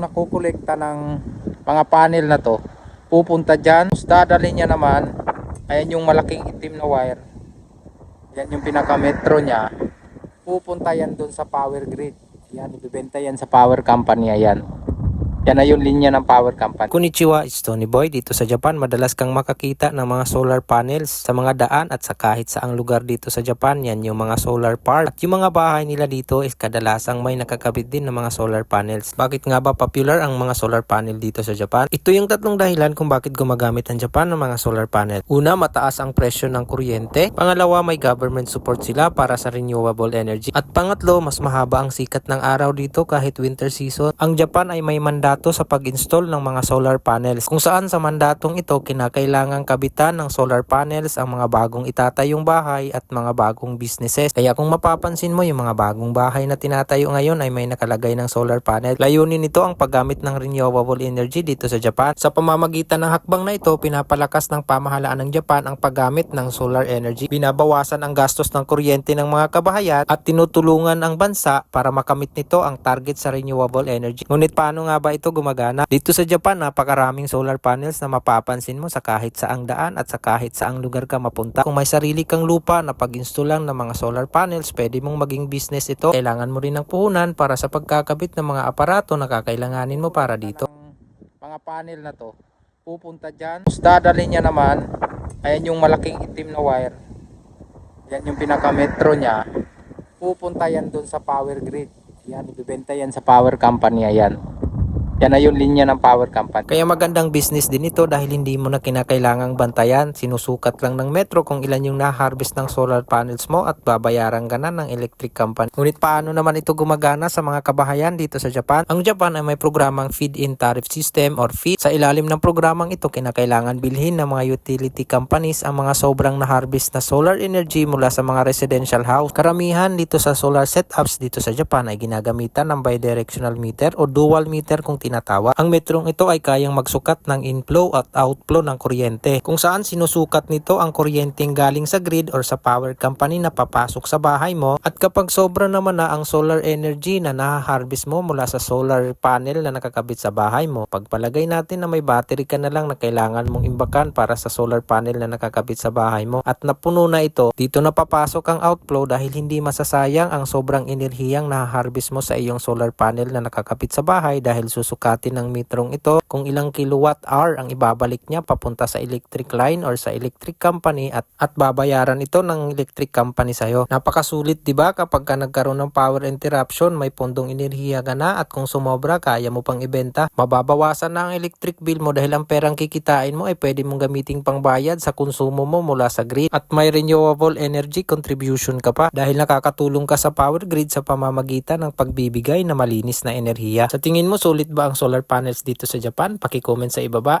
nakukolekta ng mga panel na to, pupunta dyan. Tapos dadalhin niya naman, ayan yung malaking itim na wire. Yan yung pinaka-metro niya. Pupunta yan doon sa power grid. Yan, ibibenta yan sa power company. Ayan. Yan na yung linya ng power company. Konnichiwa, it's Tony Boy. Dito sa Japan, madalas kang makakita ng mga solar panels sa mga daan at sa kahit saang lugar dito sa Japan. Yan yung mga solar park. At yung mga bahay nila dito is kadalasang may nakakabit din ng mga solar panels. Bakit nga ba popular ang mga solar panel dito sa Japan? Ito yung tatlong dahilan kung bakit gumagamit ang Japan ng mga solar panel. Una, mataas ang presyo ng kuryente. Pangalawa, may government support sila para sa renewable energy. At pangatlo, mas mahaba ang sikat ng araw dito kahit winter season. Ang Japan ay may mandato sa pag-install ng mga solar panels kung saan sa mandatong ito kinakailangang kabitan ng solar panels ang mga bagong itatayong bahay at mga bagong businesses. Kaya kung mapapansin mo yung mga bagong bahay na tinatayo ngayon ay may nakalagay ng solar panel. Layunin nito ang paggamit ng renewable energy dito sa Japan. Sa pamamagitan ng hakbang na ito, pinapalakas ng pamahalaan ng Japan ang paggamit ng solar energy. Binabawasan ang gastos ng kuryente ng mga kabahayan at tinutulungan ang bansa para makamit nito ang target sa renewable energy. Ngunit paano nga ba ito gumagana? Dito sa Japan, napakaraming solar panels na mapapansin mo sa kahit saang daan at sa kahit saang lugar ka mapunta. Kung may sarili kang lupa na pag-install lang ng mga solar panels, pwede mong maging business ito. Kailangan mo rin ng puhunan para sa pagkakabit ng mga aparato na kakailanganin mo para dito. Mga panel na to, pupunta dyan. Tapos niya naman, ayan yung malaking itim na wire. Yan yung pinaka-metro niya. Pupunta yan doon sa power grid. Yan, ibibenta yan sa power company. Ayan. Yan na yung linya ng power company. Kaya magandang business din ito dahil hindi mo na kinakailangang bantayan. Sinusukat lang ng metro kung ilan yung na-harvest ng solar panels mo at babayaran ka na ng electric company. Ngunit paano naman ito gumagana sa mga kabahayan dito sa Japan? Ang Japan ay may programang feed-in tariff system or FEED. Sa ilalim ng programang ito, kinakailangan bilhin ng mga utility companies ang mga sobrang na-harvest na solar energy mula sa mga residential house. Karamihan dito sa solar setups dito sa Japan ay ginagamitan ng bidirectional meter o dual meter kung tinatawag. Ang metrong ito ay kayang magsukat ng inflow at outflow ng kuryente kung saan sinusukat nito ang kuryenteng galing sa grid or sa power company na papasok sa bahay mo at kapag sobra naman na ang solar energy na nahaharvest mo mula sa solar panel na nakakabit sa bahay mo, pagpalagay natin na may battery ka na lang na kailangan mong imbakan para sa solar panel na nakakabit sa bahay mo at napuno na ito, dito na papasok ang outflow dahil hindi masasayang ang sobrang enerhiyang nahaharvest mo sa iyong solar panel na nakakabit sa bahay dahil susukatin ng metrong ito kung ilang kilowatt hour ang ibabalik niya papunta sa electric line or sa electric company at, at babayaran ito ng electric company sa'yo. Napakasulit 'di ba kapag ka nagkaroon ng power interruption, may pondong enerhiya ka na at kung sumobra kaya mo pang ibenta. Mababawasan na ang electric bill mo dahil ang perang kikitain mo ay pwede mong gamiting pangbayad sa konsumo mo mula sa grid at may renewable energy contribution ka pa dahil nakakatulong ka sa power grid sa pamamagitan ng pagbibigay na malinis na enerhiya. Sa tingin mo sulit ba ang solar panels dito sa Japan? Paki-comment sa ibaba.